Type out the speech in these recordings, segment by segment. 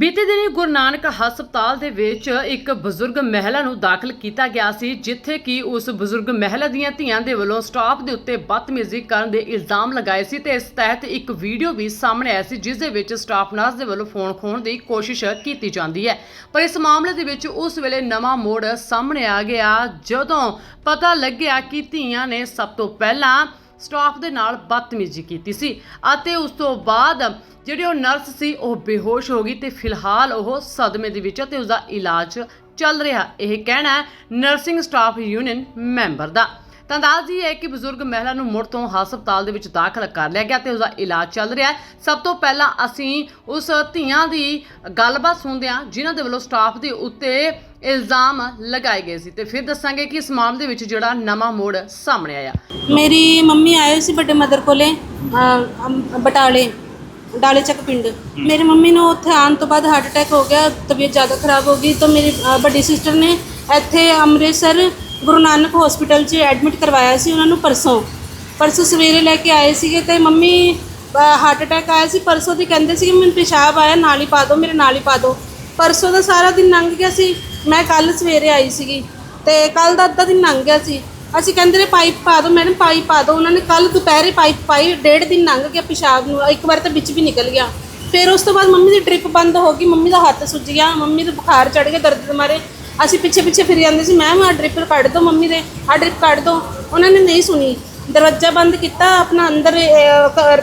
ਬੀਤੇ ਦਿਨੀ ਗੁਰੂ ਨਾਨਕ ਹਸਪਤਾਲ ਦੇ ਵਿੱਚ ਇੱਕ ਬਜ਼ੁਰਗ ਮਹਿਲਾ ਨੂੰ ਦਾਖਲ ਕੀਤਾ ਗਿਆ ਸੀ, ਜਿੱਥੇ ਕਿ ਉਸ ਬਜ਼ੁਰਗ ਮਹਿਲਾ ਦੀਆਂ ਧੀਆਂ ਦੇ ਵੱਲੋਂ ਸਟਾਫ ਦੇ ਉੱਤੇ ਬਦਤਮੀਜ਼ੀ ਕਰਨ ਦੇ ਇਲਜ਼ਾਮ ਲਗਾਏ ਸੀ ਤੇ ਇਸ ਤਹਿਤ ਇੱਕ ਵੀਡੀਓ ਵੀ ਸਾਹਮਣੇ ਆਇਆ ਸੀ, ਜਿਸ ਦੇ ਵਿੱਚ ਸਟਾਫ ਨਰਸ ਦੇ ਵੱਲੋਂ ਫੋਨ ਖੋਣ ਦੀ ਕੋਸ਼ਿਸ਼ ਕੀਤੀ ਜਾਂਦੀ ਹੈ। ਪਰ ਇਸ ਮਾਮਲੇ ਦੇ ਵਿੱਚ ਉਸ ਵੇਲੇ ਨਵਾਂ ਮੋੜ ਸਾਹਮਣੇ ਆ ਗਿਆ, ਜਦੋਂ ਪਤਾ ਲੱਗਿਆ ਕਿ ਧੀਆਂ ਨੇ ਸਭ ਤੋਂ ਪਹਿਲਾਂ ਸਟਾਫ ਦੇ ਨਾਲ ਬਦਤਮੀਜ਼ੀ ਕੀਤੀ ਸੀ ਅਤੇ ਉਸ ਤੋਂ ਬਾਅਦ ਜਿਹੜੀ ਉਹ ਨਰਸ ਸੀ, ਉਹ ਬੇਹੋਸ਼ ਹੋ ਗਈ ਤੇ ਫਿਲਹਾਲ ਉਹ ਸਦਮੇ ਦੇ ਵਿੱਚ ਅਤੇ ਤੇ ਉਸ ਦਾ ਇਲਾਜ ਚੱਲ ਰਿਹਾ। ਇਹ ਕਹਿਣਾ ਹੈ, ਨਰਸਿੰਗ ਸਟਾਫ ਯੂਨੀਅਨ ਮੈਂਬਰ ਦਾ। ਤਾਂ ਦੱਸਦੀ ਹੈ ਕਿ ਬਜ਼ੁਰਗ ਮਹਿਲਾ ਨੂੰ ਮੁੜ ਤੋਂ ਹਸਪਤਾਲ ਦੇ ਵਿੱਚ ਦਾਖਲ ਕਰ ਲਿਆ ਗਿਆ ਤੇ ਉਸ ਦਾ ਇਲਾਜ ਚੱਲ ਰਿਹਾ ਹੈ। ਸਭ ਤੋਂ ਪਹਿਲਾਂ ਅਸੀਂ ਉਸ ਧੀਆਂ ਦੀ ਗੱਲਬਾਤ ਸੁਣਦੇ ਹਾਂ ਜਿਨ੍ਹਾਂ ਦੇ ਵੱਲੋਂ ਸਟਾਫ ਦੇ ਉੱਤੇ ਇਲਜ਼ਾਮ ਲਗਾਏ ਗਏ ਸੀ ਤੇ ਫਿਰ ਦੱਸਾਂਗੇ ਕਿ ਇਸ ਮਾਮਲੇ ਦੇ ਵਿੱਚ ਜਿਹੜਾ ਨਵਾਂ ਮੋੜ ਸਾਹਮਣੇ ਆਇਆ। ਮੇਰੀ ਮੰਮੀ ਆਏ ਸੀ ਵੱਡੇ ਮਦਰ ਕੋਲੇ ਅਹ, ਅਮ, ਬਟਾਲੇ ਡਾਲੇ ਚੱਕ ਪਿੰਡ। ਮੇਰੀ ਮੰਮੀ ਨੂੰ ਉੱਥੇ ਆਉਣ ਤੋਂ ਬਾਅਦ ਹਾਰਟ ਅਟੈਕ ਹੋ ਗਿਆ ਤਬੀਅਤ ਜ਼ਿਆਦਾ ਖਰਾਬ ਹੋ ਗਈ ਤਾਂ ਮੇਰੀ ਵੱਡੀ ਸਿਸਟਰ ਨੇ ਇੱਥੇ ਅੰਮ੍ਰਿਤਸਰ ਗੁਰੂ ਨਾਨਕ ਹਸਪੀਟਲ 'ਚ ਐਡਮਿਟ ਕਰਵਾਇਆ ਸੀ, ਉਹਨਾਂ ਨੂੰ ਪਰਸੋਂ। ਪਰਸੋਂ ਸਵੇਰੇ ਲੈ ਕੇ ਆਏ ਸੀਗੇ ਤੇ ਮੰਮੀ ਹਾਰਟ ਅਟੈਕ ਆਇਆ ਸੀ। ਪਰਸੋਂ ਦੀ ਕਹਿੰਦੇ ਸੀ ਕਿ ਮੈਨੂੰ ਪਿਸ਼ਾਬ ਆਇਆ, ਨਾਲ ਹੀ ਪਾ ਦਿਓ, ਮੇਰੇ ਨਾਲ ਹੀ ਪਾ ਦਿਓ। ਪਰਸੋਂ ਦਾ ਸਾਰਾ ਦਿਨ ਲੰਘ ਗਿਆ ਸੀ। ਮੈਂ ਕੱਲ ਸਵੇਰੇ ਆਈ ਸੀਗੀ ਤੇ ਕੱਲ ਦਾ ਅੱਧਾ ਦਿਨ ਲੰਘ ਗਿਆ ਸੀ। ਅਸੀਂ ਕਹਿੰਦੇ ਨੇ ਪਾਈਪ ਪਾ ਦਿਓ ਮੈਡਮ ਪਾਈਪ ਪਾ ਦਿਓ। ਉਹਨਾਂ ਨੇ ਕੱਲ ਦੁਪਹਿਰੇ ਪਾਈਪ ਪਾਈ, ਡੇਢ ਦਿਨ ਲੰਘ ਗਿਆ ਪਿਸ਼ਾਬ ਨੂੰ। ਇੱਕ ਵਾਰ ਤਾਂ ਵਿੱਚ ਵੀ ਨਿਕਲ ਗਿਆ। ਫਿਰ ਉਸ ਤੋਂ ਬਾਅਦ ਮੰਮੀ ਦੀ ਡ੍ਰਿਪ ਬੰਦ ਹੋ ਗਈ। ਮੰਮੀ ਦਾ ਹੱਥ ਸੁੱਜ ਗਿਆ। ਮੰਮੀ ਦਾ ਬੁਖਾਰ ਚੜ ਗਿਆ ਦਰਦ ਦੇ ਮਾਰੇ। ਅਸੀਂ ਪਿੱਛੇ ਪਿੱਛੇ ਫਿਰ ਜਾਂਦੇ ਸੀ ਮੈਮ ਆਹ ਡ੍ਰਿਪ ਕੱਢ ਦਿਓ ਮੰਮੀ ਦੇ, ਆਹ ਡ੍ਰਿਪ ਕੱਢ ਦਿਓ ਉਹਨਾਂ ਨੇ ਨਹੀਂ ਸੁਣੀ। ਦਰਵਾਜ਼ਾ ਬੰਦ ਕੀਤਾ, ਆਪਣਾ ਅੰਦਰ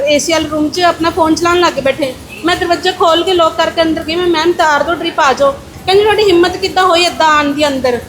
ਏਸੀ ਵਾਲੇ ਰੂਮ 'ਚ ਆਪਣਾ ਫੋਨ ਚਲਾਉਣ ਲੱਗ ਬੈਠੇ। ਮੈਂ ਦਰਵਾਜ਼ਾ ਖੋਲ ਕੇ ਲੋਕ ਕਰਕੇ ਅੰਦਰ ਗਈ, ਮੈਂ ਮੈਮ ਤਾਰ ਦਿਓ ਡ੍ਰਿਪ ਆ ਜਾਓ। ਕਹਿੰਦੀ, ਤੁਹਾਡੀ ਹਿੰਮਤ ਕਿੱਦਾਂ ਹੋਈ ਏਦਾਂ ਆਉਣ ਦੀ ਅੰਦਰ?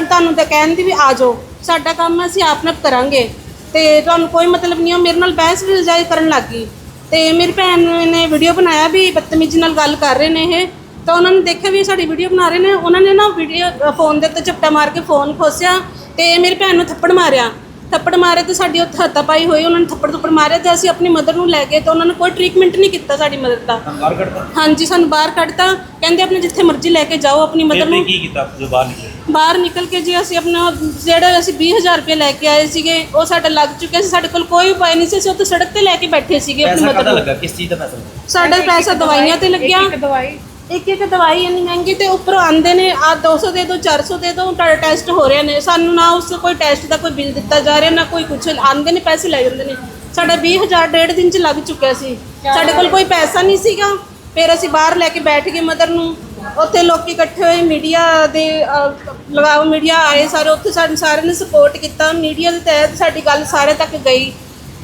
ਤੁਹਾਨੂੰ- ਤਾਂ ਕਹਿਣ ਦੀ ਵੀ ਆ ਜਾਓ। ਸਾਡਾ ਕੰਮ ਅਸੀਂ ਆਪ ਨਾਲ ਕਰਾਂਗੇ। ਤੇ ਤੁਹਾਨੂੰ ਕੋਈ ਮਤਲਬ ਨਹੀਂ, ਉਹ ਮੇਰੇ ਨਾਲ ਬਹਿਸ ਵੀ ਜਾਇ ਕਰਨ ਲੱਗ ਗਈ। ਤੇ ਮੇਰੀ ਭੈਣ ਨੇ ਵੀਡੀਓ ਬਣਾਇਆ ਵੀ ਬਦਤਮੀਜ਼ੀ ਨਾਲ ਗੱਲ ਕਰ ਰਹੇ ਨੇ ਇਹ। ਤਾਂ ਉਹਨਾਂ ਨੇ ਦੇਖਿਆ ਵੀ ਇਹ ਸਾਡੀ ਵੀਡੀਓ ਬਣਾ ਰਹੇ ਨੇ। ਉਹਨਾਂ ਨੇ ਨਾ ਵੀਡੀਓ ਫੋਨ ਦੇ ਉੱਤੇ ਝਪਟਾ ਮਾਰ ਕੇ ਫੋਨ ਖੋਸਿਆ ਤੇ ਮੇਰੀ ਭੈਣ ਨੂੰ ਥੱਪੜ ਮਾਰਿਆ। ਥੱਪੜ ਮਾਰੇ ਤੇ ਸਾਡੀ ਉੱਥੇ ਹੱਥਾਪਾਈ ਹੋਈ ਉਹਨਾਂ ਨੇ ਥੱਪੜ ਥੱਪੜ ਮਾਰਿਆ ਤੇ ਅਸੀਂ ਆਪਣੀ ਮਦਰ ਨੂੰ ਲੈ ਗਏ ਤੇ ਉਹਨਾਂ ਨੇ ਕੋਈ ਟ੍ਰੀਟਮੈਂਟ ਨਹੀਂ ਕੀਤਾ ਸਾਡੀ ਮਦਰ ਦਾ। ਬਾਹਰ ਕੱਢਤਾ? ਹਾਂਜੀ ਸਾਨੂੰ ਬਾਹਰ ਕੱਢਤਾ। ਕਹਿੰਦੇ ਆਪਣੇ ਜਿੱਥੇ ਮਰਜ਼ੀ ਲੈ ਕੇ ਜਾਓ ਆਪਣੀ ਮਦਰ ਨੂੰ। ਨੇ ਕੀ ਕੀਤਾ ਜੋ ਬਾਹਰ ਨਿਕਲੇ? ਬਾਹਰ ਨਿਕਲ ਕੇ ਜੀ ਅਸੀਂ ਆਪਣਾ ਜਿਹੜਾ ਅਸੀਂ 20000 ਰੁਪਏ ਲੈ ਕੇ ਆਏ ਸੀਗੇ ਉਹ ਸਾਡਾ ਲੱਗ ਚੁੱਕਿਆ ਸੀ। ਸਾਡੇ ਕੋਲ ਕੋਈ ਉਪਾਅ ਨਹੀਂ ਸੀ ਅਸੀਂ ਉੱਥੇ ਸੜਕ ਤੇ ਲੈ ਕੇ ਬੈਠੇ ਸੀਗੇ ਆਪਣੀ ਪੈਸਾ ਮਦਰ ਕਾਹਦਾ ਨੂੰ। ਲੱਗਾ? ਕਿਸ ਚੀਜ਼ ਦਾ ਪੈਸਾ ਲੱਗਾ? ਸਾਡਾ ਪੈਸਾ ਦਵਾਈਆਂ ਤੇ ਲੱਗਿਆ। ਇੱਕ ਦਵਾਈ। ਇੱਕ ਇੱਕ ਦਵਾਈ ਇੰਨੀ ਮਹਿੰਗੀ ਤੇ ਉੱਪਰੋਂ ਆਂਦੇ ਨੇ ਆ 200 ਦੇ ਦਿਓ 400 ਦੇ ਦਿਓ ਤੁਹਾਡੇ ਟੈਸਟ ਹੋ ਰਹੇ ਨੇ। ਸਾਨੂੰ ਨਾ ਉਸ ਕੋਈ ਟੈਸਟ ਦਾ ਕੋਈ ਬਿੱਲ ਦਿੱਤਾ ਜਾ ਰਿਹਾ ਨਾ ਕੋਈ ਕੁਝ ਆਂਦੇ ਨੇ ਪੈਸੇ ਲੈ ਜਾਂਦੇ ਨੇ। ਸਾਡਾ 20000 ਡੇਢ ਦਿਨ ਚ ਲੱਗ ਚੁੱਕਿਆ ਸੀ। ਸਾਡੇ ਕੋਲ ਕੋਈ ਪੈਸਾ ਨਹੀਂ ਸੀਗਾ। ਫਿਰ ਅਸੀਂ ਬਾਹਰ ਲੈ ਕੇ ਬੈਠ ਗਏ ਮਦਰ ਨੂੰ। ਉੱਥੇ ਲੋਕੀ ਇਕੱਠੇ ਹੋਏ ਮੀਡੀਆ ਦੇ ਲਗਾਓ ਮੀਡੀਆ ਆਏ ਸਾਰੇ। ਉੱਥੇ ਸਾਡੇ ਸਾਰਿਆਂ ਨੇ ਸਪੋਰਟ ਕੀਤਾ। ਮੀਡੀਆ ਦੇ ਤਹਿਤ ਸਾਡੀ ਗੱਲ ਸਾਰੇ ਤੱਕ ਗਈ।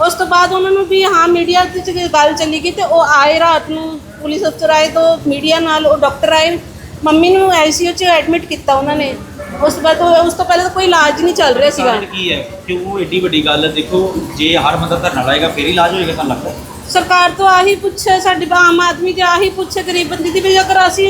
ਉਸ ਤੋਂ ਬਾਅਦ ਉਹਨਾਂ ਨੂੰ ਵੀ ਹਾਂ ਮੀਡੀਆ ਦੇ ਚ ਗੱਲ ਚੱਲੀ ਗਈ ਤੇ ਉਹ ਆਏ ਰਾਤ ਨੂੰ। ਪੁਲਿਸ ਅਫਸਰ ਆਏ ਤੋਂ ਮੀਡੀਆ ਨਾਲ ਉਹ ਡਾਕਟਰ ਆਏ। ਮੰਮੀ ਨੂੰ ਆਈਸੀਯੂ ਚ ਐਡਮਿਟ ਕੀਤਾ ਉਹਨਾਂ ਨੇ। ਉਸ ਤੋਂ ਬਾਅਦ ਉਹ- ਉਸ ਤੋਂ ਪਹਿਲਾਂ ਤਾਂ ਕੋਈ ਇਲਾਜ ਨਹੀਂ ਚੱਲ ਰਿਹਾ ਸੀਗਾ। ਕਾਰਨ ਕੀ ਹੈ? ਕਿਉਂ ਏਡੀ ਵੱਡੀ ਗੱਲ ਹੈ? ਦੇਖੋ ਜੇ ਹਰ ਬੰਦਾ ਧਰਨਾ ਲਾਏਗਾ ਫਿਰ ਹੀ ਇਲਾਜ ਹੋਏਗਾ ਤੁਹਾਨੂੰ ਲੱਗਦਾ ਸਰਕਾਰ ਤੋਂ ਆਹੀ ਪੁੱਛੇ ਸਾਡੀ ਆਮ ਆਦਮੀ ਤੇ ਆਹੀ ਪੁੱਛੇ ਗਰੀਬ ਬੰਦੇ ਦੀ ਵੀ ਅਗਰ ਅਸੀਂ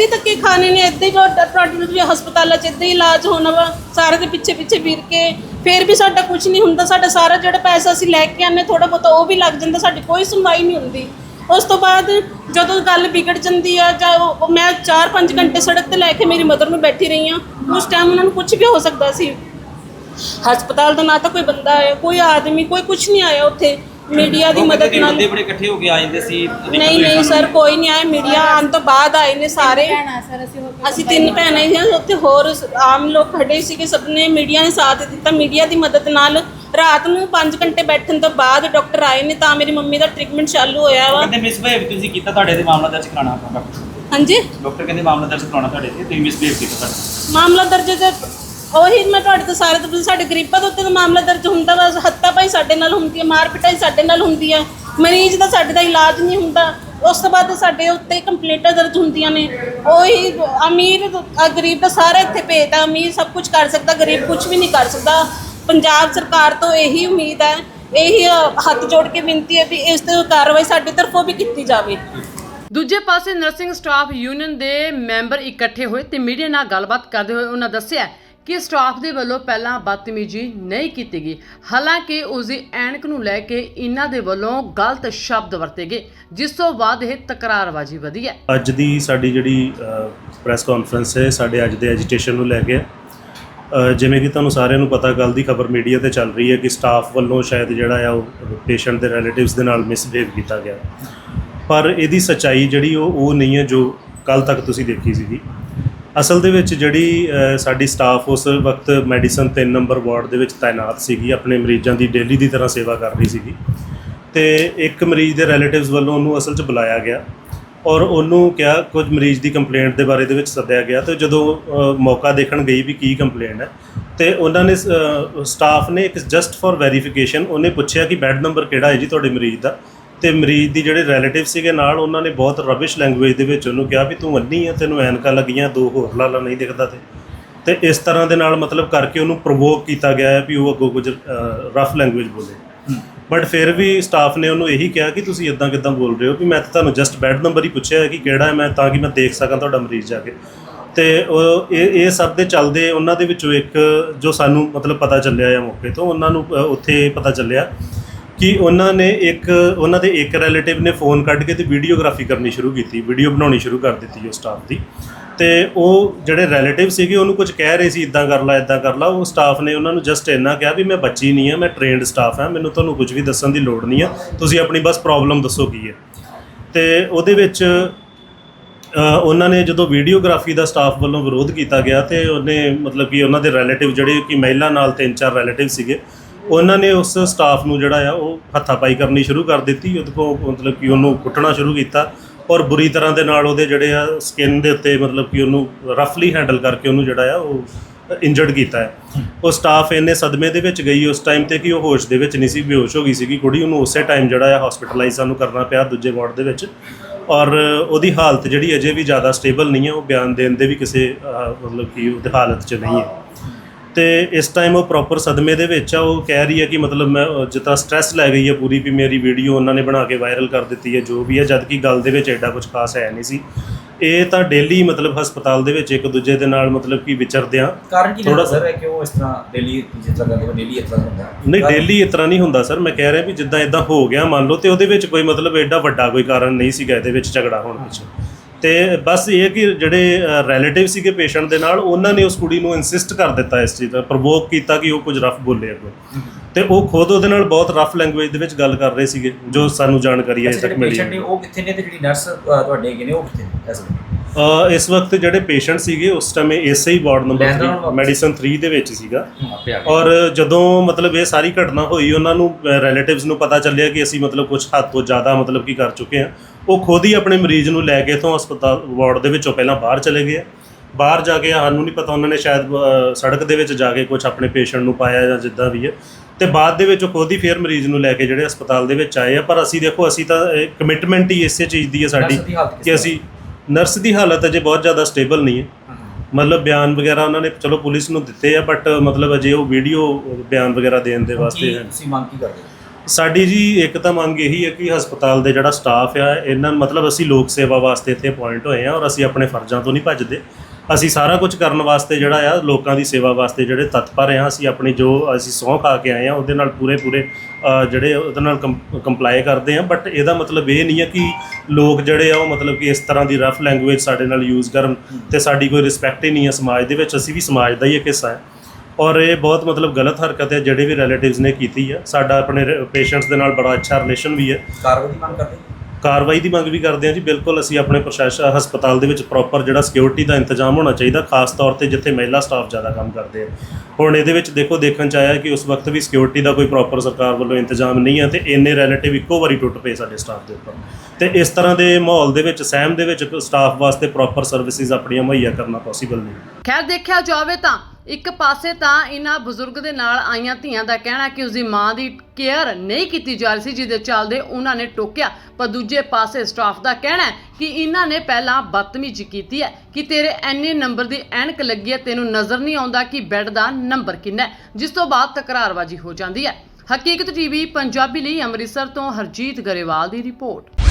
ਹੀ ਧੱਕੇ ਖਾਣੇ ਨੇ ਹੀ ਜੋ ਤੁਹਾਡੇ ਵੀ ਹਸਪਤਾਲਾਂ 'ਚ ਹੀ ਇਲਾਜ ਹੋਣਾ ਵਾ ਸਾਰੇ ਦੇ ਪਿੱਛੇ ਪਿੱਛੇ ਵੀਰ ਕੇ ਫਿਰ ਵੀ ਸਾਡਾ ਕੁਝ ਨਹੀਂ ਹੁੰਦਾ। ਸਾਡਾ ਸਾਰਾ ਜਿਹੜਾ ਪੈਸਾ ਅਸੀਂ ਲੈ ਕੇ ਆਨੇ ਥੋੜਾ ਬਹੁਤਾ ਉਹ ਵੀ ਲੱਗ ਜਾਂਦਾ। ਸਾਡੀ ਕੋਈ ਸੁਣਵਾਈ ਨਹੀਂ ਹੁੰਦੀ। ਉਸ ਤੋਂ ਬਾਅਦ ਜਦੋਂ ਗੱਲ ਵਿਗੜ ਜਾਂਦੀ ਆ ਜਾਂ ਉਹ- ਮੈਂ 4-5 ਘੰਟੇ ਸੜਕ ਤੇ ਲੈ ਕੇ ਮੇਰੀ ਮਦਰ ਨੂੰ ਬੈਠੀ ਰਹੀ ਆ ਉਸ ਟਾਈਮ ਉਹਨਾਂ ਨੂੰ ਕੁਝ ਵੀ ਹੋ ਸਕਦਾ ਸੀ। ਹਸਪਤਾਲ ਦਾ ਨਾ ਤਾਂ ਕੋਈ ਬੰਦਾ ਆਇਆ ਕੋਈ ਆਦਮੀ ਕੋਈ ਕੁਝ ਨਹੀਂ ਆਇਆ ਉੱਥੇ। ਮੀਡੀਆ ਦੀ ਮਦਦ ਨਾਲ ਬੰਦੇ ਬੜੇ ਇਕੱਠੇ ਹੋ ਕੇ ਆ ਜਾਂਦੇ ਸੀ ਨਹੀਂ ਨਹੀਂ ਸਰ ਕੋਈ ਨਹੀਂ ਆਇਆ। ਮੀਡੀਆ ਆਉਣ ਤੋਂ ਬਾਅਦ ਆਏ ਨੇ ਸਾਰੇ। ਅਸੀਂ ਤਿੰਨ ਭੈਣਾਂ ਹੀ ਹਾਂ ਉੱਥੇ ਹੋਰ ਆਮ ਲੋਕ ਖੜੇ ਸੀਗੇ ਸਭ ਨੇ ਮੀਡੀਆ ਨੇ ਸਾਥ ਦਿੱਤਾ। ਮੀਡੀਆ ਦੀ ਮਦਦ ਨਾਲ ਰਾਤ ਨੂੰ 5 ਘੰਟੇ ਬੈਠਣ ਤੋਂ ਬਾਅਦ ਡਾਕਟਰ ਆਏ ਨੇ ਤਾਂ ਮੇਰੀ ਮੰਮੀ ਦਾ ਟ੍ਰੀਟਮੈਂਟ ਚਾਲੂ ਹੋਇਆ ਵਾ। ਕਹਿੰਦੇ ਮਿਸਬਿਹੇਵ ਤੁਸੀਂ ਕੀਤਾ ਤੁਹਾਡੇ ਤੇ ਮਾਮਲਾ ਦਰਜ ਕਰਾਉਣਾ ਆਪਾਂ ਹਾਂਜੀ? ਡਾਕਟਰ ਕਹਿੰਦੇ ਮਾਮਲਾ ਦਰਜ ਕਰਾਉਣਾ ਤੁਹਾਡੇ ਤੇ ਤੁਸੀਂ ਮਿਸਬਿਹੇਵ ਕੀਤਾ ਤੁਹਾਡਾ। ਮਾਮਲਾ ਦਰਜ ਤੇ ਉਹੀ ਮੈਂ ਤੁਹਾਡੇ ਤੋਂ ਸਾਰੇ ਤੋਂ ਸਾਡੇ ਗਰੀਬਾਂ ਦੇ ਉੱਤੇ ਤਾਂ ਮਾਮਲਾ ਦਰਜ ਹੁੰਦਾ ਵਾ ਹੱਤਾ ਪਾਈ ਸਾਡੇ ਨਾਲ ਹੁੰਦੀ ਹੈ ਮਾਰ ਪਿਟਾਈ ਸਾਡੇ ਨਾਲ ਹੁੰਦੀ ਹੈ ਮਰੀਜ਼ ਦਾ ਸਾਡੇ ਦਾ ਇਲਾਜ ਨਹੀਂ ਹੁੰਦਾ ਉਸ ਤੋਂ ਬਾਅਦ ਸਾਡੇ ਉੱਤੇ ਕੰਪਲੇਂਟਾਂ ਦਰਜ ਹੁੰਦੀਆਂ ਨੇ। ਉਹੀ ਅਮੀਰ ਅ, ਗਰੀਬ ਦਾ ਸਾਰਾ ਇੱਥੇ ਹੈ ਅਮੀਰ ਸਭ ਕੁਝ ਕਰ ਸਕਦਾ ਗਰੀਬ ਕੁਝ ਵੀ ਨਹੀਂ ਕਰ ਸਕਦਾ। ਪੰਜਾਬ ਸਰਕਾਰ ਤੋਂ ਇਹੀ ਉਮੀਦ ਹੈ ਇਹੀ ਹੱਥ ਜੋੜ ਕੇ ਬੇਨਤੀ ਹੈ ਵੀ ਇਸ ਤੇ ਕਾਰਵਾਈ ਸਾਡੇ ਤਰਫੋਂ ਵੀ ਕੀਤੀ ਜਾਵੇ। ਦੂਜੇ ਪਾਸੇ ਨਰਸਿੰਗ ਸਟਾਫ ਯੂਨੀਅਨ ਦੇ ਮੈਂਬਰ ਇਕੱਠੇ ਹੋਏ ਤੇ ਮੀਡੀਆ ਨਾਲ ਗੱਲਬਾਤ ਕਰਦੇ ਹੋਏ ਉਹਨਾਂ ਦੱਸਿਆ ਕਿ ਸਟਾਫ ਦੇ ਵੱਲੋਂ ਪਹਿਲਾਂ ਬਦਤਮੀਜ਼ੀ ਨਹੀਂ ਕੀਤੀ ਗਈ। ਹਾਲਾਂਕਿ ਉਸ ਦੀ ਐਨਕ ਨੂੰ ਲੈ ਕੇ ਇਹਨਾਂ ਦੇ ਵੱਲੋਂ ਗਲਤ ਸ਼ਬਦ ਵਰਤੇ ਗਏ ਜਿਸ ਤੋਂ ਬਾਅਦ ਇਹ ਤਕਰਾਰਬਾਜ਼ੀ ਵਧੀ ਹੈ। ਅੱਜ ਦੀ ਸਾਡੀ ਜਿਹੜੀ ਪ੍ਰੈਸ ਕਾਨਫਰੰਸ ਹੈ ਸਾਡੇ ਅੱਜ ਦੇ ਐਜੀਟੇਸ਼ਨ ਨੂੰ ਲੈ ਕੇ ਜਿਵੇਂ ਕਿ ਤੁਹਾਨੂੰ ਸਾਰਿਆਂ ਨੂੰ ਪਤਾ ਗੱਲ ਦੀ ਖਬਰ ਮੀਡੀਆ ਤੇ ਚੱਲ ਰਹੀ ਹੈ ਕਿ ਸਟਾਫ ਵੱਲੋਂ ਸ਼ਾਇਦ ਜਿਹੜਾ ਆ ਉਹ ਪੇਸ਼ੈਂਟ ਦੇ ਰਿਲੇਟਿਵਸ ਦੇ ਨਾਲ ਮਿਸਬਿਹੇਵ ਕੀਤਾ ਗਿਆ। ਪਰ ਇਹਦੀ ਸਚਾਈ ਜਿਹੜੀ ਉਹ ਉਹ ਨਹੀਂ ਹੈ ਜੋ ਕੱਲ ਤੱਕ ਤੁਸੀਂ ਦੇਖੀ ਸੀਗੀ। ਅਸਲ ਦੇ ਵਿੱਚ ਜਿਹੜੀ ਸਾਡੀ ਸਟਾਫ ਉਸ ਵਕਤ ਮੈਡੀਸਨ 3 ਨੰਬਰ ਵਾਰਡ ਦੇ ਵਿੱਚ ਤਾਇਨਾਤ ਸੀਗੀ, ਆਪਣੇ ਮਰੀਜ਼ਾਂ ਦੀ ਡੇਲੀ ਦੀ ਤਰ੍ਹਾਂ ਸੇਵਾ ਕਰ ਰਹੀ ਸੀਗੀ। ਤੇ ਇੱਕ ਮਰੀਜ਼ ਦੇ ਰਿਲੇਟਿਵਸ ਵੱਲੋਂ ਉਹਨੂੰ ਅਸਲ 'ਚ ਬੁਲਾਇਆ ਗਿਆ। ਔਰ ਉਹਨੂੰ ਕਿਹਾ ਕੁਝ ਮਰੀਜ਼ ਦੀ ਕੰਪਲੇਂਟ ਦੇ ਬਾਰੇ ਦੇ ਵਿੱਚ ਸੱਦਿਆ ਗਿਆ ਤੇ ਜਦੋਂ ਅ, ਮੌਕਾ ਦੇਖਣ ਗਈ ਵੀ ਕੀ ਕੰਪਲੇਂਟ ਹੈ ਤੇ ਉਹਨਾਂ ਨੇ ਸਟਾਫ ਨੇ ਇੱਕ ਜਸਟ ਫॉर ਵੈਰੀਫਿਕੇਸ਼ਨ ਉਹਨੇ ਪੁੱਛਿਆ ਕਿ ਬੈੱਡ ਨੰਬਰ ਕਿਹੜਾ ਹੈ ਜੀ ਤੁਹਾਡੇ ਮਰੀਜ਼ ਦਾ ਤੇ ਮਰੀਜ਼ ਦੀ ਜਿਹੜੇ ਰਿਲੇਟਿਵ ਸੀਗੇ ਨਾਲ ਉਹਨਾਂ ਨੇ ਬਹੁਤ ਰਬਿਸ਼ ਲੈਂਗੁਏਜ ਦੇ ਵਿੱਚ ਉਹਨੂੰ ਕਿਹਾ ਵੀ ਤੂੰ ਅੰਨੀ ਆ ਤੈਨੂੰ ਐਨਕਾਂ ਲੱਗੀਆਂ ਦੋ ਹੋਰ ਲਾਲਾ ਨਹੀਂ ਦਿਖਦਾ ਤੇ। ਤੇ ਇਸ ਤਰ੍ਹਾਂ ਦੇ ਨਾਲ ਮਤਲਬ ਕਰਕੇ ਉਹਨੂੰ ਪ੍ਰੋਵੋਕ ਕੀਤਾ ਗਿਆ ਹੈ ਵੀ ਉਹ ਅੱਗੋਂ ਕੁਝ ਰਫ ਲੈਂਗੁਏਜ ਬੋਲੇ। ਬਟ ਫਿਰ ਵੀ ਸਟਾਫ ਨੇ ਉਹਨੂੰ ਇਹੀ ਕਿਹਾ ਕਿ ਤੁਸੀਂ ਇਦਾਂ ਕਿਦਾਂ ਬੋਲ ਰਹੇ ਹੋ ਵੀ ਮੈਂ ਤਾਂ ਤੁਹਾਨੂੰ ਜਸਟ ਬੈੱਡ ਨੰਬਰ ਹੀ ਪੁੱਛਿਆ ਹੈ ਕਿ ਕਿਹੜਾ ਹੈ ਮੈਂ ਤਾਂ ਕਿ ਮੈਂ ਦੇਖ ਸਕਾਂ ਤੁਹਾਡਾ ਮਰੀਜ਼ ਜਾ ਕੇ। ਤੇ ਉਹ ਇਹ ਇਹ ਸਭ ਦੇ ਚੱਲਦੇ ਉਹਨਾਂ ਦੇ ਵਿੱਚੋਂ ਇੱਕ ਜੋ ਸਾਨੂੰ ਮਤਲਬ ਪਤਾ ਚੱਲਿਆ ਆ ਮੌਕੇ ਤੋਂ ਉਹਨਾਂ ਨੂੰ ਉੱਥੇ ਪਤਾ ਚੱਲਿਆ ਕਿ ਉਹਨਾਂ ਨੇ ਇੱਕ ਉਹਨਾਂ ਦੇ ਇੱਕ ਰਿਲੇਟਿਵ ਨੇ ਫੋਨ ਕੱਢ ਕੇ ਤੇ ਵੀਡੀਓਗ੍ਰਾਫੀ ਕਰਨੀ ਸ਼ੁਰੂ ਕੀਤੀ ਵੀਡੀਓ ਬਣਾਉਣੀ ਸ਼ੁਰੂ ਕਰ ਦਿੱਤੀ ਉਸ ਸਟਾਫ ਦੀ। ਤੇ ਉਹ ਜਿਹੜੇ ਰਿਲੇਟਿਵ ਸੀਗੇ, ਉਹਨੂੰ ਕੁਝ ਕਹਿ ਰਹੇ ਸੀ, ਇਦਾਂ ਕਰ ਲੈ, ਇਦਾਂ ਕਰ ਲਾ। ਉਹ ਸਟਾਫ ਨੇ ਉਹਨਾਂ ਨੂੰ ਜਸਟ ਇੰਨਾ ਕਿਹਾ ਵੀ ਮੈਂ ਬੱਚੀ ਨਹੀਂ ਆ ਮੈਂ ਟ੍ਰੇਨਡ ਸਟਾਫ ਹਾਂ, ਮੈਨੂੰ ਤੁਹਾਨੂੰ ਕੁਝ ਵੀ ਦੱਸਣ ਦੀ ਲੋੜ ਨਹੀਂ ਆ। ਤੁਸੀਂ ਆਪਣੀ ਬਸ ਪ੍ਰੋਬਲਮ ਦੱਸੋ ਕੀ ਹੈ। ਤੇ ਉਹਦੇ ਵਿੱਚ ਉਹਨਾਂ ਨੇ ਜਦੋਂ ਵੀਡੀਓਗ੍ਰਾਫੀ ਦਾ ਸਟਾਫ ਵੱਲੋਂ ਵਿਰੋਧ ਕੀਤਾ ਗਿਆ ਤੇ ਉਹਨੇ ਮਤਲਬ ਕਿ ਉਹਨਾਂ ਦੇ ਰਿਲੇਟਿਵ ਜਿਹੜੇ ਕਿ ਮਹਿਲਾ ਨਾਲ ਤਿੰਨ ਚਾਰ ਰਿਲੇਟਿਵ ਸੀਗੇ, ਉਹਨਾਂ ਨੇ ਉਸ ਸਟਾਫ ਨੂੰ ਜਿਹੜਾ ਆ, ਉਹ ਹੱਥਾਪਾਈ ਕਰਨੀ ਸ਼ੁਰੂ ਕਰ ਦਿੱਤੀ। ਉਹਦੇ ਕੋ ਮਤਲਬ ਕਿ ਉਹਨੂੰ ਕੁੱਟਣਾ ਸ਼ੁਰੂ ਕੀਤਾ। ਔਰ ਬੁਰੀ ਤਰ੍ਹਾਂ ਦੇ ਨਾਲ ਉਹਦੇ ਜਿਹੜੇ ਆ ਸਕਿਨ ਦੇ ਉੱਤੇ ਮਤਲਬ ਕਿ ਉਹਨੂੰ ਰਫਲੀ ਹੈਂਡਲ ਕਰਕੇ ਉਹਨੂੰ ਜਿਹੜਾ ਆ ਉਹ ਇੰਜਰਡ ਕੀਤਾ ਹੈ। ਉਹ ਸਟਾਫ ਇੰਨੇ ਸਦਮੇ ਦੇ ਵਿੱਚ ਗਈ ਉਸ ਟਾਈਮ ਤੇ ਕਿ ਉਹ ਹੋਸ਼ ਦੇ ਵਿੱਚ ਨਹੀਂ ਸੀ ਬੇਹੋਸ਼ ਹੋ ਗਈ ਸੀਗੀ ਕੁੜੀ ਉਹਨੂੰ ਉਸੇ ਟਾਈਮ ਜਿਹੜਾ ਆ ਹਸਪੀਟਲਾਈਜ਼ ਸਾਨੂੰ ਕਰਨਾ ਪਿਆ ਦੂਜੇ ਵਾਰਡ ਦੇ ਵਿੱਚ। ਔਰ ਉਹਦੀ ਹਾਲਤ ਜਿਹੜੀ ਅਜੇ ਵੀ ਜ਼ਿਆਦਾ ਸਟੇਬਲ ਨਹੀਂ ਹੈ ਉਹ ਬਿਆਨ ਦੇਣ ਦੇ ਵੀ ਕਿਸੇ ਅਹ, ਮਤਲਬ ਕਿ ਉਹਦੀ ਹਾਲਤ 'ਚ ਨਹੀਂ ਹੈ। ਤੇ ਇਸ ਟਾਈਮ ਉਹ ਪ੍ਰੋਪਰ ਸਦਮੇ ਦੇ ਵਿੱਚ ਆ ਉਹ ਕਹਿ ਰਹੀ ਹੈ ਕਿ ਮਤਲਬ ਮੈਂ ਜਿੱਦਾਂ ਸਟ੍ਰੈਸ ਲੈ ਗਈ ਹੈ ਪੂਰੀ ਵੀ ਮੇਰੀ ਵੀਡੀਓ ਉਹਨਾਂ ਨੇ ਬਣਾ ਕੇ ਵਾਇਰਲ ਕਰ ਦਿੱਤੀ ਹੈ ਜੋ ਵੀ ਹੈ ਜਦ ਕਿ ਗੱਲ ਦੇ ਵਿੱਚ ਐਡਾ ਕੁਝ ਖਾਸ ਹੈ ਨਹੀਂ ਸੀ। ਇਹ ਤਾਂ ਡੇਲੀ ਮਤਲਬ ਹਸਪਤਾਲ ਦੇ ਵਿੱਚ ਇੱਕ ਦੂਜੇ ਦੇ ਨਾਲ ਮਤਲਬ ਕਿ ਵਿਚਰਦੇ ਆ ਕਾਰਨ ਕੀ ਥੋੜ੍ਹਾ ਲੱਗਦਾ ਸਰ ਹੈ ਕਿ ਉਹ ਇਸ ਤਰ੍ਹਾਂ ਡੇਲੀ ਜਿਸ ਤਰ੍ਹਾਂ ਕਰਦੇ ਡੇਲੀ ਇਸ ਤਰ੍ਹਾਂ ਹੁੰਦਾ? ਨਹੀਂ ਡੇਲੀ ਇਸ ਤਰ੍ਹਾਂ ਨਹੀਂ ਹੁੰਦਾ ਸਰ। ਮੈਂ ਕਹਿ ਰਿਹਾ ਵੀ ਜਿੱਦਾਂ ਇਦਾਂ ਹੋ ਗਿਆ ਮੰਨ ਲਓ ਤੇ ਉਹਦੇ ਵਿੱਚ ਕੋਈ ਮਤਲਬ ਐਡਾ ਵੱਡਾ ਕੋਈ ਕਾਰਨ ਨਹੀਂ ਸੀਗਾ ਇਹਦੇ ਵਿੱਚ ਝਗੜਾ ਹੋਣ ਪਿੱਛੇ। ਤੇ ਬਸ ਇਹ ਕਿ ਜਿਹੜੇ ਰਿਲੇਟਿਵ ਸੀਗੇ ਪੇਸ਼ੈਂਟ ਦੇ ਨਾਲ ਉਹਨਾਂ ਨੇ ਉਸ ਕੁੜੀ ਨੂੰ ਇਨਸਿਸਟ ਕਰ ਦਿੱਤਾ ਇਸ ਚੀਜ਼ ਦਾ ਪ੍ਰਵੋਕ ਕੀਤਾ ਕਿ ਉਹ ਕੁਝ ਰਫ ਬੋਲੇ ਅੱਗੋਂ। ਤੇ ਉਹ ਖੁਦ ਉਹਦੇ ਨਾਲ ਬਹੁਤ ਰਫ ਲੈਂਗੁਏਜ ਦੇ ਵਿੱਚ ਗੱਲ ਕਰ ਰਹੇ ਸੀਗੇ ਜੋ ਸਾਨੂੰ ਜਾਣਕਾਰੀ ਅਜੇ ਤੱਕ ਮਿਲੀ ਹੈ ਉਹ ਕਿੱਥੇ ਨੇ ਤੇ ਜਿਹੜੀ ਨਰਸ ਤੁਹਾਡੇ ਹੈਗੇ ਨੇ ਉਹ ਕਿੱਥੇ ਨੇ? ਇਸ ਵੇਲੇ ਇਸ ਵਕਤ ਜਿਹੜੇ ਪੇਸ਼ੈਂਟ ਸੀਗੇ ਉਸ ਟਾਈਮ ਇਸੇ ਹੀ ਵਾਰਡ ਨੰਬਰ ਵਾਪਸ। ਮੈਡੀਸਨ 3 ਦੇ ਵਿੱਚ ਸੀਗਾ। ਔਰ ਜਦੋਂ ਮਤਲਬ ਇਹ ਸਾਰੀ ਘਟਨਾ ਹੋਈ ਉਹਨਾਂ ਨੂੰ ਰਿਲੇਟਿਵਸ ਨੂੰ ਪਤਾ ਚੱਲਿਆ ਕਿ ਅਸੀਂ ਮਤਲਬ ਕੁਝ ਹੱਦ ਤੋਂ ਜ਼ਿਆਦਾ ਮਤਲਬ ਕੀ ਕਰ ਚੁੱਕੇ ਹਾਂ। ਉਹ ਖੁਦ ਹੀ ਆਪਣੇ ਮਰੀਜ਼ ਨੂੰ ਲੈ ਕੇ ਇਥੋਂ ਹਸਪਤਾਲ ਵਾਰਡ ਦੇ ਵਿੱਚੋਂ ਪਹਿਲਾਂ ਬਾਹਰ ਚਲੇ ਗਏ ਆ। ਬਾਹਰ ਜਾ ਕੇ ਸਾਨੂੰ ਨਹੀਂ ਪਤਾ ਉਹਨਾਂ ਨੇ ਸ਼ਾਇਦ ਅ, ਸੜਕ ਦੇ ਵਿੱਚ ਜਾ ਕੇ ਕੁਝ ਆਪਣੇ ਪੇਸ਼ੈਂਟ ਨੂੰ ਪਾਇਆ ਜਾਂ ਜਿੱਦਾਂ ਵੀ ਹੈ ਤੇ ਬਾਅਦ ਦੇ ਵਿੱਚ ਉਹ ਖੁਦ ਹੀ ਫੇਰ ਮਰੀਜ਼ ਨੂੰ ਲੈ ਕੇ ਜਿਹੜੇ ਹਸਪਤਾਲ ਦੇ ਵਿੱਚ ਆਏ ਆ। ਪਰ ਅਸੀਂ ਦੇਖੋ ਅਸੀਂ ਤਾਂ ਕਮਿਟਮੈਂਟ ਹੀ ਇਸੇ ਚੀਜ਼ ਦੀ ਹੈ ਸਾਡੀ ਨਰਸ ਦੀ ਹਾਲਤ ਕਿਸ ਕਿ ਅਸੀਂ ਨਰਸ ਦੀ ਹਾਲਤ ਅਜੇ ਬਹੁਤ ਜ਼ਿਆਦਾ ਸਟੇਬਲ ਨਹੀਂ ਹੈ। ਮਤਲਬ ਬਿਆਨ ਵਗੈਰਾ ਉਹਨਾਂ ਨੇ ਚਲੋ ਪੁਲਿਸ ਨੂੰ ਦਿੱਤੇ ਆ ਬਟ ਮਤਲਬ ਅਜੇ ਉਹ ਵੀਡੀਓ ਬਿਆਨ ਵਗੈਰਾ ਦੇਣ ਦੇ ਵਾਸਤੇ ਹੈ। ਤੁਸੀਂ ਮੰਗ ਕੀ ਕਰਦੇ ਹੋ? ਸਾਡੀ ਜੀ ਇੱਕ ਤਾਂ ਮੰਗ ਇਹੀ ਹੈ ਕਿ ਹਸਪਤਾਲ ਦੇ ਜਿਹੜਾ ਸਟਾਫ ਆ, ਇਹਨਾਂ ਮਤਲਬ ਅਸੀਂ ਲੋਕ ਸੇਵਾ ਵਾਸਤੇ ਇੱਥੇ ਅਪਾਇੰਟ ਹੋਏ ਆ ਔਰ ਅਸੀਂ ਆਪਣੇ ਫਰਜ਼ਾਂ ਤੋਂ ਨਹੀਂ ਭੱਜਦੇ। ਅਸੀਂ ਸਾਰਾ ਕੁਝ ਕਰਨ ਵਾਸਤੇ ਜਿਹੜਾ ਆ, ਲੋਕਾਂ ਦੀ ਸੇਵਾ ਵਾਸਤੇ ਜਿਹੜੇ ਤਤਪਰ ਆ, ਅਸੀਂ ਆਪਣੀ ਜੋ ਅਸੀਂ ਸਹੁੰ ਖਾ ਕੇ ਆਏ ਆ, ਉਹਦੇ ਨਾਲ ਪੂਰੇ ਪੂਰੇ ਜਿਹੜੇ ਉਹਦੇ ਨਾਲ ਕੰਪਲਾਈ ਕਰਦੇ ਆ। ਬਟ ਇਹਦਾ ਮਤਲਬ ਇਹ ਨਹੀਂ ਹੈ ਕਿ ਲੋਕ ਜਿਹੜੇ ਆ, ਉਹ ਮਤਲਬ ਕਿ ਇਸ ਤਰ੍ਹਾਂ ਦੀ ਰਫ ਲੈਂਗੁਏਜ ਸਾਡੇ ਨਾਲ ਯੂਜ਼ ਕਰਨ ਤੇ ਸਾਡੀ ਕੋਈ ਰਿਸਪੈਕਟ ਹੀ ਨਹੀਂ ਹੈ ਸਮਾਜ ਦੇ ਵਿੱਚ। ਅਸੀਂ ਵੀ ਸਮਾਜ ਦਾ ਹੀ ਇੱਕ ਹਿੱਸਾ ਹੈ ਔਰ ਇਹ ਬਹੁਤ ਮਤਲਬ ਗਲਤ ਹਰਕਤ ਹੈ ਜਿਹੜੇ ਵੀ ਰਿਲੇਟਿਵਸ ਨੇ ਕੀਤੀ ਹੈ ਸਾਡਾ ਆਪਣੇ ਪੇਸ਼ੈਂਟਸ ਦੇ ਨਾਲ ਬੜਾ ਅੱਛਾ ਰਿਲੇਸ਼ਨ ਵੀ ਹੈ। ਕਾਰਵਾਈ ਦੀ ਮੰਗ ਕਰਦੇ? ਕਾਰਵਾਈ ਦੀ ਮੰਗ ਵੀ ਕਰਦੇ ਹਾਂ ਜੀ ਬਿਲਕੁਲ ਅਸੀਂ ਆਪਣੇ ਪ੍ਰਸ਼ਾਸਨ ਹਸਪਤਾਲ ਦੇ ਵਿੱਚ ਪ੍ਰੋਪਰ ਜਿਹੜਾ ਸਿਕਿਉਰਿਟੀ ਦਾ ਇੰਤਜ਼ਾਮ ਹੋਣਾ ਚਾਹੀਦਾ ਖਾਸ ਤੌਰ ਤੇ ਜਿੱਥੇ ਮਹਿਲਾ ਸਟਾਫ ਜ਼ਿਆਦਾ ਕੰਮ ਕਰਦੇ ਆ। ਹੁਣ ਇਹਦੇ ਵਿੱਚ ਦੇਖੋ, ਦੇਖਣ ਚ ਆਇਆ ਕਿ ਉਸ ਵਕਤ ਵੀ ਸਿਕਿਉਰਿਟੀ ਦਾ ਕੋਈ ਪ੍ਰੋਪਰ ਸਰਕਾਰ ਵੱਲੋਂ ਇੰਤਜ਼ਾਮ ਨਹੀਂ ਹੈ ਤੇ ਇੰਨੇ ਰਿਲੇਟਿਵ ਇੱਕੋ ਵਾਰੀ ਟੁੱਟ ਪਏ ਸਾਡੇ ਸਟਾਫ ਦੇ ਉੱਪਰ। ਤੇ ਇਸ ਤਰ੍ਹਾਂ ਦੇ ਮਾਹੌਲ ਦੇ ਵਿੱਚ, ਸਹਿਮ ਦੇ ਵਿੱਚ ਸਟਾਫ ਵਾਸਤੇ ਪ੍ਰੋਪਰ ਸਰਵਿਸਿਜ਼ ਆਪਣੀਆਂ ਮੁਹੱਈਆ ਕਰਨਾ ਪੋਸੀਬਲ ਨਹੀਂ। ਖੈਰ, ਦੇਖਿਆ ਜਾਵੇ ਤਾਂ ਇੱਕ ਪਾਸੇ ਤਾਂ ਇਹਨਾਂ ਬਜ਼ੁਰਗ ਦੇ ਨਾਲ ਆਈਆਂ ਧੀਆਂ ਦਾ ਕਹਿਣਾ ਕਿ ਉਸਦੀ ਮਾਂ ਦੀ ਕੇਅਰ ਨਹੀਂ ਕੀਤੀ ਜਾ ਰਹੀ ਸੀ, ਜਿਹਦੇ ਚੱਲਦੇ ਉਹਨਾਂ ਨੇ ਟੋਕਿਆ, ਪਰ ਦੂਜੇ ਪਾਸੇ ਸਟਾਫ ਦਾ ਕਹਿਣਾ ਕਿ ਇਹਨਾਂ ਨੇ ਪਹਿਲਾਂ ਬਦਤਮੀਜ਼ੀ ਕੀਤੀ ਹੈ ਕਿ ਤੇਰੇ ਐਨੇ ਨੰਬਰ ਦੀ ਐਨਕ ਲੱਗੀ ਹੈ, ਤੈਨੂੰ ਨਜ਼ਰ ਨਹੀਂ ਆਉਂਦਾ ਕਿ ਬੈੱਡ ਦਾ ਨੰਬਰ ਕਿੰਨਾ ਹੈ। ਜਿਸ ਤੋਂ ਬਾਅਦ ਤਕਰਾਰਬਾਜ਼ੀ ਹੋ ਜਾਂਦੀ ਹੈ। ਹਕੀਕਤ ਟੀਵੀ, ਪੰਜਾਬੀ ਲਈ ਅੰਮ੍ਰਿਤਸਰ ਤੋਂ ਹਰਜੀਤ ਗਰੇਵਾਲ ਦੀ ਰਿਪੋਰਟ।